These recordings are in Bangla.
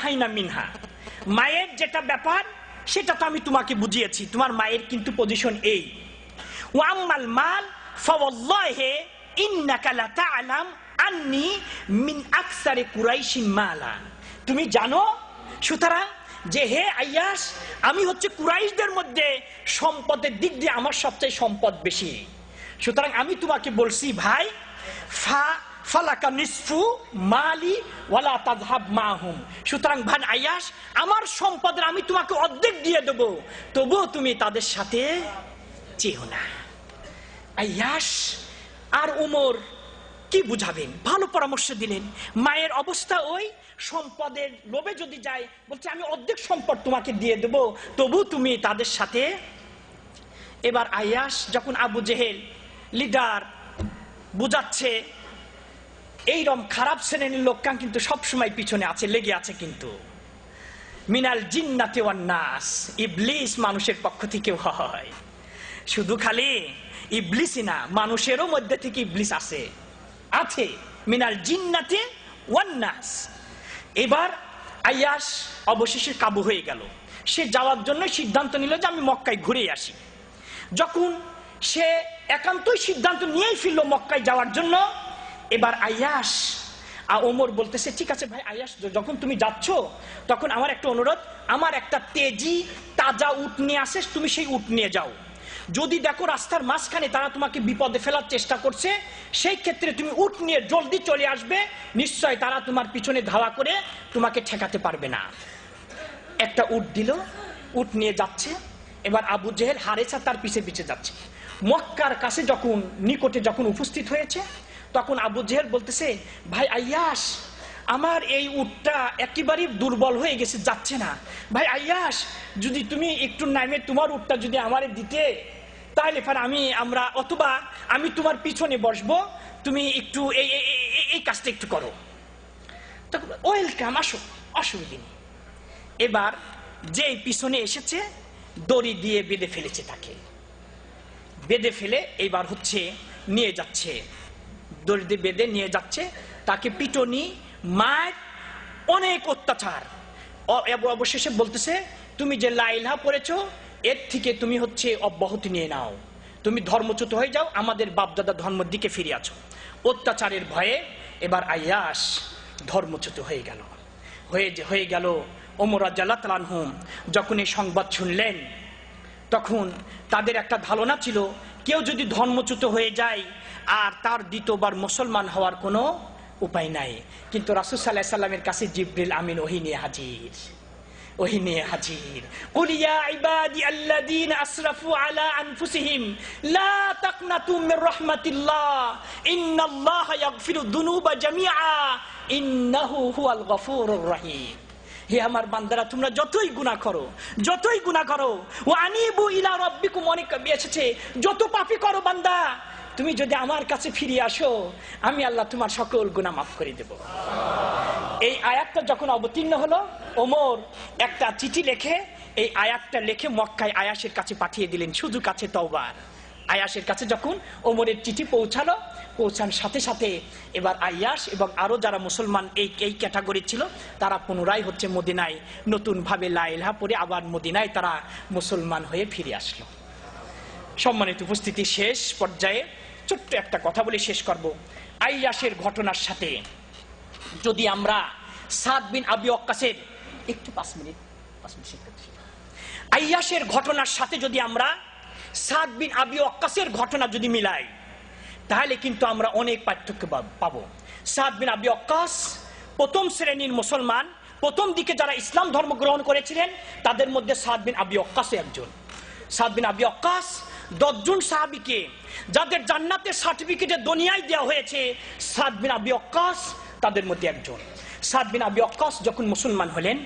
ইন্তেহাইনা মিনহা। মায়ের যেটা ব্যাপার, সেটা তো আমি তোমাকে বুঝিয়েছি। তোমার মায়ের কিন্তু পজিশন এই। ওয়াম্মাল মাল, ফাওয়াল্লাহি ইন্নাকা লা তা'লাম আন্নি মিন আকসারে কুরাইশিন মালা। তুমি জানো, সুতরাং যে হে আইয়াস আমি হচ্ছে কুরাইশদের মধ্যে সম্পদের দিক দিয়ে আমার সবচেয়ে সম্পদ বেশি। সুতরাং আমি তোমাকে বলছি, ভাই, ফা ফালাকা নিসফু মালি ওয়ালা তাজহাব মাহুম। সুতরাং ভান আয়াস, আমার সম্পদের আমি তোমাকে অর্ধেক দিয়ে দেবো, তবুও তুমি তাদের সাথে চেও না। আয়াস আর উমর কি বুঝাবেন? ভালো পরামর্শ দিলেন। মায়ের অবস্থা ওই, সম্পদের লোভে যদি যায়, বলছে, আমি অর্ধেক সম্পদ তোমাকে দিয়ে দেব তবু তুমি তাদের সাথে এবার আয়াস যখন আবু জেহেল, লিডার, বুঝাচ্ছে এইরকম খারাপ শ্রেণির লোককান কিন্তু সবসময় পিছনে আছে, লেগে আছে কিন্তু। মিনাল জিন্নাতে নাস ইবলিস মানুষের পক্ষ থেকেও হয়। শুধু খালি ইবলিসই না, মানুষেরও মধ্যে থেকে ইবলিস আছে। আছে মিনাল জিন্নাতে নাস এবার আয়াস অবশেষে কাবু হয়ে গেল। সে যাওয়ার জন্য সিদ্ধান্ত নিল যে আমি মক্কায় ঘুরে আসি। যখন সে একান্তই সিদ্ধান্ত নিয়েই ফিরল মক্কায় যাওয়ার জন্য এবার আয়াস ওমর বলতেছে, ঠিক আছে ভাই, আয়াস যখন তুমি যাচ্ছ, তখন আমার একটা অনুরোধ, আমার একটা তেজি, তাজা উট নিয়ে আসে, তুমি সেই উট নিয়ে যাও। যদি দেখো রাস্তার মাঝখানে তারা তোমাকে বিপদে ফেলার চেষ্টা করছে, সেই ক্ষেত্রে তুমি উট নিয়ে জলদি চলে আসবে, নিশ্চয় তারা তোমার পিছনে ধাওয়া করে তোমাকে ঠেকাতে পারবে না। একটা উট দিল, উট নিয়ে যাচ্ছে, এবার আবু জেহেল হারেছা তার পিছে পিছে যাচ্ছে। মক্কার কাছে যখন, নিকটে যখন উপস্থিত হয়েছে তখন আবু জেহেল বলতেছে, ভাই আয়াস, আমার এই উটটা একেবারেই দুর্বল হয়ে গেছে, যাচ্ছে না। ভাই আয়াস, যদি তুমি একটু নামে তোমার উটটা যদি আমারে দিতে, তাহলে ফার আমি, আমরা, অথবা আমি তোমার পিছনে বসবো, তুমি একটু এই, এই- কাজটা একটু করো। তখন, ওয়েলকাম, আসো অসুবিধে নেই এবার যে পিছনে এসেছে, দড়ি দিয়ে বেঁধে ফেলেছে তাকে। বেঁধে ফেলে এবার হচ্ছে, নিয়ে যাচ্ছে। দড়ি দিয়ে বেঁধে নিয়ে যাচ্ছে, তাকে পিটনি মায়ের অনেক অত্যাচার। অবশেষে বলতেছে, তুমি যে লাইলহা পড়েছো, এর থেকে তুমি হচ্ছে অব্যাহতি নিয়ে নাও। তুমি ধর্মচ্যুত হয়ে যাও, আমাদের বাপদাদা ধর্মের দিকে ফিরে আছো। অত্যাচারের ভয়ে এবার আয়াস ধর্মচ্যুত হয়ে গেল। হয়ে হয়ে গেল ওমর তালানহুম যখন এই সংবাদ শুনলেন, তখন তাদের একটা ধারণা ছিল, কেউ যদি ধর্মচ্যুত হয়ে যায় আর তার দ্বিতীয়বার মুসলমান হওয়ার কোনো উপায় নাই। কিন্তু রাসুল সাল্লাহ সাল্লামের কাছে জিব্রিল আমিন, ওহি নিয়ে হাজির রহিম। হে আমার বান্দারা, তোমরা যতই গুণা করো, যতই গুণা করো ও আনিবু ইলা রব্বিকুম, অনেক এসেছে, যত পাপি করো বান্দা তুমি যদি আমার কাছে ফিরে আসো, আমি আল্লাহ তোমার সকল গুণা মাফ করে দেব। এই আয়াতটা যখন অবতীর্ণ হলো, ওমর একটা চিঠি লেখে, এই আয়াতটা লেখে মক্কায় আয়াসের কাছে পাঠিয়ে দিলেন, শুধু কাছে তওবার আয়াসের কাছে যখন ওমরের চিঠি পৌঁছালো পৌঁছানোর সাথে সাথে এবার আয়াস এবং আরও যারা মুসলমান এই এই ক্যাটাগরি ছিল, তারা পুনরায় হচ্ছে মদিনায় নতুনভাবে লাইলহা পরে আবার মদিনায় তারা মুসলমান হয়ে ফিরে আসলো। সম্মানিত উপস্থিতি শেষ পর্যায়ে ছোট্ট একটা কথা বলে শেষ করব। আইয়াসের ঘটনার সাথে। যদি আমরা সাত বিন আবি অক্কাসের একটু পাঁচ মিনিট পাঁচ মিনিট শেষ। আইয়াসের ঘটনার সাথে যদি আমরা সাত বিন আবি অক্কাসের ঘটনা যদি মিলাই, তাহলে কিন্তু আমরা অনেক পার্থক্য পাব- সাদ বিন আবি অক্কাস প্রথম শ্রেণির মুসলমান, প্রথম দিকে যারা ইসলাম ধর্ম গ্রহণ করেছিলেন, তাদের মধ্যে সাদ বিন আবি অক্কাসও একজন। সাদ বিন আবি অক্কাস দশজন সাহাবিকে, যাদের জান্নাতের সার্টিফিকেটে দুনিয়ায় দেওয়া হয়েছে, সাদ বিন আবি অক্কাস তাদের মধ্যে একজন। সাদ বিন আবি অক্কাস যখন মুসলমান হলেন,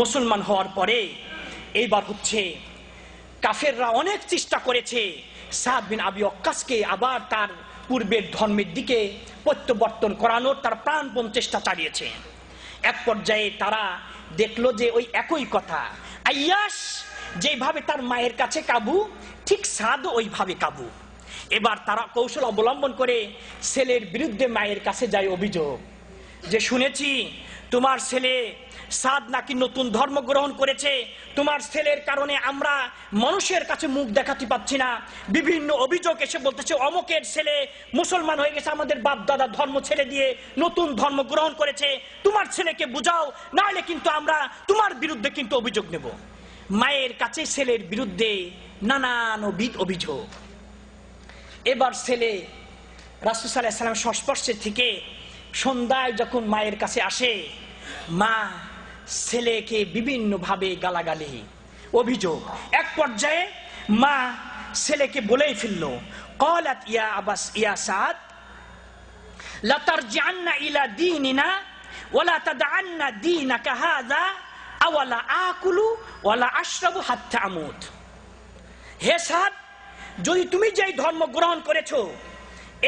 মুসলমান হওয়ার পরে এইবার হচ্ছে কাফেররা অনেক চেষ্টা করেছে সাদ বিন আবি অক্কাসকে আবার তার পূর্বের ধর্মের দিকে প্রত্যাবর্তন করানোর, তার প্রাণপণ চেষ্টা চালিয়েছে। এক পর্যায়ে তারা দেখল যে ওই একই কথা আয়াস যেভাবে তার মায়ের কাছে কাবু ঠিক সাদ ওইভাবে কাবু। এবার তারা কৌশল অবলম্বন করে ছেলের বিরুদ্ধে মায়ের কাছে যায় অভিযোগ। যে শুনেছি, তোমার ছেলে সাদ নাকি নতুন ধর্ম গ্রহণ করেছে, তোমার ছেলের কারণে আমরা মানুষের কাছে মুখ দেখাতে পাচ্ছি না। বিভিন্ন অভিযোগ এসে বলতেছে, অমকের ছেলে মুসলমান হয়ে গেছে, আমাদের বাপ দাদা ধর্ম ছেড়ে দিয়ে নতুন ধর্ম গ্রহণ করেছে। তোমার ছেলেকে বুঝাও, নাহলে কিন্তু আমরা তোমার বিরুদ্ধে কিন্তু অভিযোগ নেব। মায়ের কাছে ছেলের বিরুদ্ধে নানান নানানবিধ অভিযোগ। এবার ছেলে রাসুল সাল্লাম সংস্পর্শে থেকে সন্ধ্যায় যখন মায়ের কাছে আসে, মা ছেলেকে বিভিন্নভাবে গালাগালি, অভিযোগ। এক পর্যায়ে মা ছেলেকে বলেই ফেলল, কলাত ইয়া আবাস ইয়া সাদ লাতার জান্না ইলা দিনিনা ওলা তাদান্না দিনাকা হাযা আওয়ালা আকুলু ওয়ালা আশরাবু হাত্তা আমুত। হে সাদ, যদি তুমি যেই ধর্ম গ্রহণ করেছ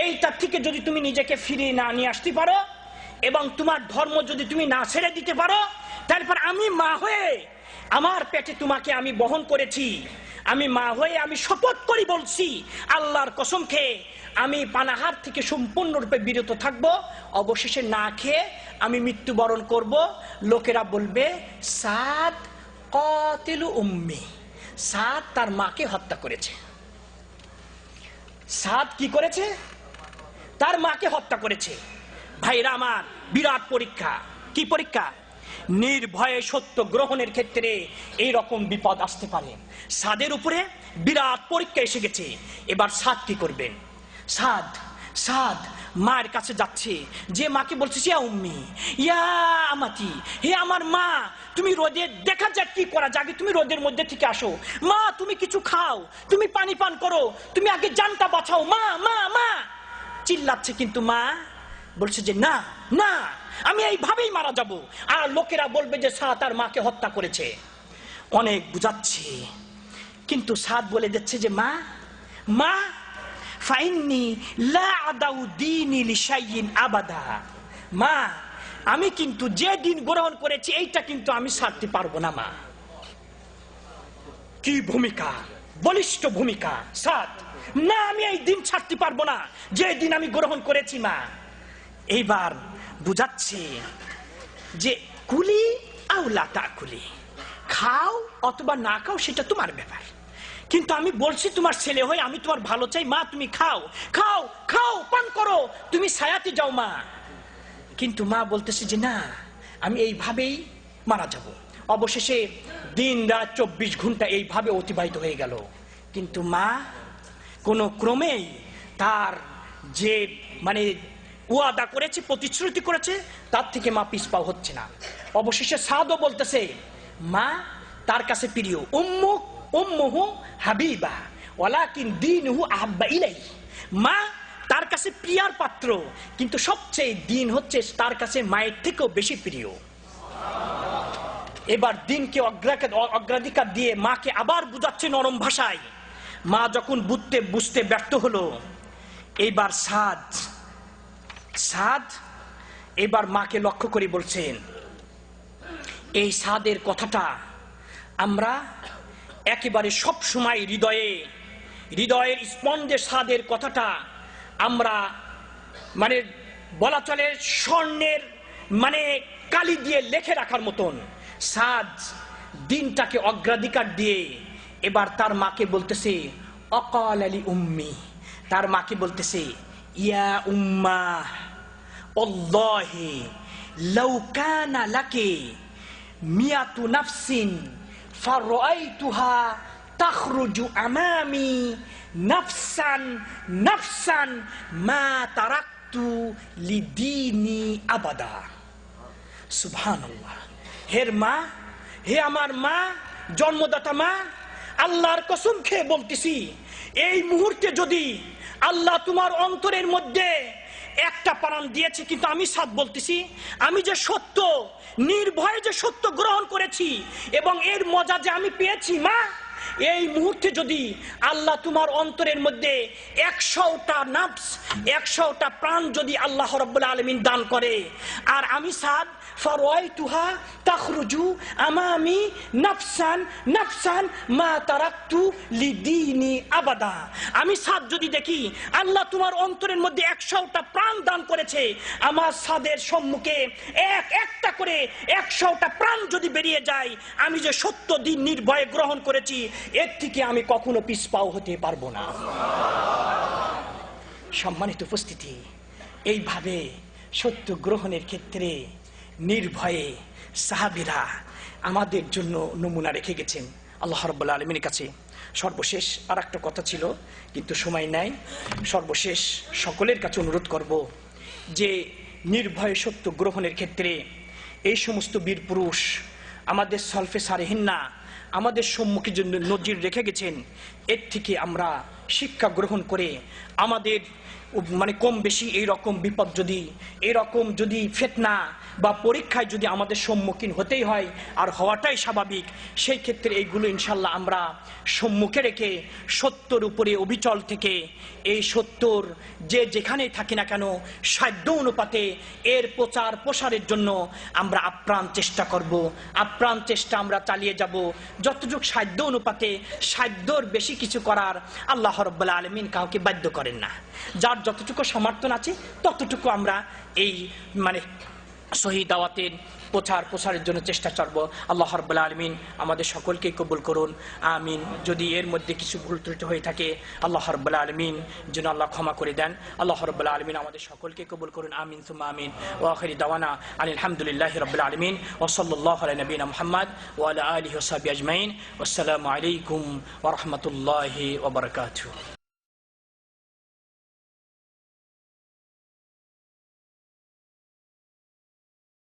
এইটার থেকে যদি তুমি নিজেকে ফিরিয়ে না নিয়ে আসতে পারো এবং তোমার ধর্ম যদি তুমি না ছেড়ে দিতে পারো, তারপর আমি মা হয়ে আমার পেটে তোমাকে আমি বহন করেছি। আমি মা হয়ে আমি শপথ করি বলছি, আল্লাহর কসম খেয়ে আমি পানাহার থেকে সম্পূর্ণরূপে বিরত থাকব, অবশেষে না খেয়ে আমি মৃত্যুবরণ করব। লোকেরা বলবে, সাদ কতিলু উম্মি, সাদ তার মাকে হত্যা করেছে। সাদ কি করেছে? তার মাকে হত্যা করেছে। ভাইরা আমার, বিরাট পরীক্ষা। কি পরীক্ষা? নির্ভয়ে সত্য গ্রহণের ক্ষেত্রে এই রকম বিপদ আসতে পারে। সাদের উপরে বিরাট পরীক্ষা এসে গেছে। এবার সাদ কি করবেন? সাদ সাদ, মায়ের কাছে যাচ্ছে। যে মাকে বলছে, ইয়া উম্মি, ইয়া আমাতি, হে আমার মা, তুমি রোদে দেখা যাক কি করা যাক তুমি রোদের মধ্যে থেকে আসো। মা, তুমি কিছু খাও, তুমি পানি পান করো, তুমি আগে জানটা বাঁচাও। মা মা মা। চিল্লাচ্ছে কিন্তু মা, বলছে যে, না না। আমি এইভাবেই মারা যাব। আর লোকেরা বলবে যে সা তার মাকে হত্যা করেছে। অনেক বুঝাচ্ছে। কিন্তু সাদ বলে দিচ্ছে যে, মা মা, ফাইন্নি লা মা, আমি কিন্তু যে দিন গ্রহণ করেছি, এইটা কিন্তু আমি ছাড়তে পারব না, মা। কি ভূমিকা? বলিষ্ঠ ভূমিকা সাত না, আমি এই দিন ছাড়তে পারব না। যে দিন আমি গ্রহণ করেছি, মা। এইবার বুঝাচ্ছে যে কুলি আউলা তা কুলি, খাও অথবা না খাও সেটা তোমার ব্যাপার। কিন্তু আমি বলছি তোমার ছেলে হয়ে আমি তোমার ভালো চাই, মা তুমি খাও খাও খাও, পান করো, তুমি ছায়াতে যাও মা। কিন্তু মা বলতেছে যে না, আমি এইভাবেই মারা যাব। অবশেষে দিন রাত চব্বিশ ঘণ্টা এইভাবে অতিবাহিত হয়ে গেল। কিন্তু মা কোনো ক্রমেই তার যে মানে ওয়াদা করেছে, প্রতিশ্রুতি করেছে, তার থেকে মা পিসপাও হচ্ছে না। অবশেষে সাদও বলতেছে, মা, তার কাছে প্রিয় উম্মুক উম্মুহু হাবিবা, ওয়ালাকিন দিনহু আহাব্বা ইলাই মা, তার কাছে প্রিয়ার পাত্র, কিন্তু সবচেয়ে দিন হচ্ছে তার কাছে মায়ের থেকেও বেশি প্রিয়। এবার দিনকে অগ্রাধিকার দিয়ে মাকে আবার বুঝাচ্ছে নরম ভাষায়। মা যখন বুঝতে বুঝতে ব্যর্থ হলো এইবার সাদ সাদ এবার মাকে লক্ষ্য করে বলছেন, এই সাদের কথাটা আমরা একেবারে সব সময় হৃদয়ে, হৃদয়ের স্পন্দে সাদের কথাটা আমরা মানে বলা চলে স্বর্ণের মানে কালি দিয়ে লেখে রাখার মতন। সাদ দিনটাকে অগ্রাধিকার দিয়ে এবার তার মাকে বলতেছে, অকাল আলী উম্মি। তার মাকে বলতেছে ইয়া উম্মা অল্লাহে লৌকানা লাকে মিয়াতু নাফসিন ফারাইতুহা তাখরুজু আমামি নাফসান নাফসান মা তারাক্তু লিদিনি আবাদা সুবহানাল্লাহ হের মা, হে আমার মা, জন্মদাতা মা, আল্লাহর কসম খেয়ে বলতেছি, এই মুহূর্তে যদি আল্লাহ তোমার অন্তরের মধ্যে একটা প্রাণ দিয়েছে, কিন্তু আমি সাত বলতেছি, আমি যে সত্য, নির্ভয়ে যে সত্য গ্রহণ করেছি এবং এর মজা যে আমি পেয়েছি, মা এই মুহূর্তে যদি আল্লাহ তোমার অন্তরের মধ্যে একশোটা নাফস, একশোটা প্রাণ যদি আল্লাহ রব্বুল আলমিন দান করে, আর আমি সাদ লিদিনি আবাদা। আমি সাদ যদি দেখি আল্লাহ তোমার অন্তরের মধ্যে একশোটা প্রাণ দান করেছে, আমার সাদের সম্মুখে এক একটা করে একশোটা প্রাণ যদি বেরিয়ে যায়, আমি যে সত্য দিন নির্ভয়ে গ্রহণ করেছি এর থেকে আমি কখনো পিছপাও হতে পারব না। সম্মানিত উপস্থিতি, এইভাবে সত্য গ্রহণের ক্ষেত্রে নির্ভয়ে সাহাবিরা আমাদের জন্য নমুনা রেখে গেছেন আল্লাহ রব্বুল্লা আলমিনের কাছে। সর্বশেষ আর একটা কথা ছিল, কিন্তু সময় নাই। সর্বশেষ সকলের কাছে অনুরোধ করব যে নির্ভয়ে সত্য গ্রহণের ক্ষেত্রে এই সমস্ত বীর পুরুষ আমাদের সলফে সারেহিন্না আমাদের সম্মুখে জন্য নজির রেখে গেছেন। এর থেকে আমরা শিক্ষা গ্রহণ করে আমাদের মানে কম বেশি এই রকম বিপদ যদি এরকম যদি ফেতনা বা পরীক্ষায় যদি আমাদের সম্মুখীন হতেই হয়, আর হওয়াটাই স্বাভাবিক, সেই ক্ষেত্রে এইগুলো ইনশাল্লাহ আমরা সম্মুখে রেখে সত্যর উপরে অবিচল থেকে এই সত্যর যে যেখানেই থাকি না কেন, সাধ্য অনুপাতে এর প্রচার প্রসারের জন্য আমরা আপ্রাণ চেষ্টা করব। আপ্রাণ চেষ্টা আমরা চালিয়ে যাব। যতটুকু সাধ্য অনুপাতে সাধ্যর বেশি কিছু করার আল্লাহ রব্বুল্লা আলমিন কাউকে বাধ্য করেন না। যার যতটুকু সমর্থন আছে, ততটুকু আমরা এই মানে শহীদ দাওয়াতের প্রচার প্রসারের জন্য চেষ্টা করব। আল্লাহ রব্বুল্লা আলমিন আমাদের সকলকে কবুল করুন। আমিন। যদি এর মধ্যে কিছু ভুল ত্রুটি হয়ে থাকে, আল্লাহ রব্বুল্লা আলমিন যেন আল্লাহ ক্ষমা করে দেন। আল্লাহ রব্বুল্লা আলমিন আমাদের সকলকে কবুল করুন। আমিন সুমা আমিন। ও আখরি দাওয়ানা আলহামদুলিল্লাহ রব্বুল্লা আলমিন। ওসল্লাহ নবীন মোহাম্মদ ওয়ালা আলী ওসাবি আজমাইন। আসসালামু আলাইকুম ওরহমতুল্লাহ ওবরকাতু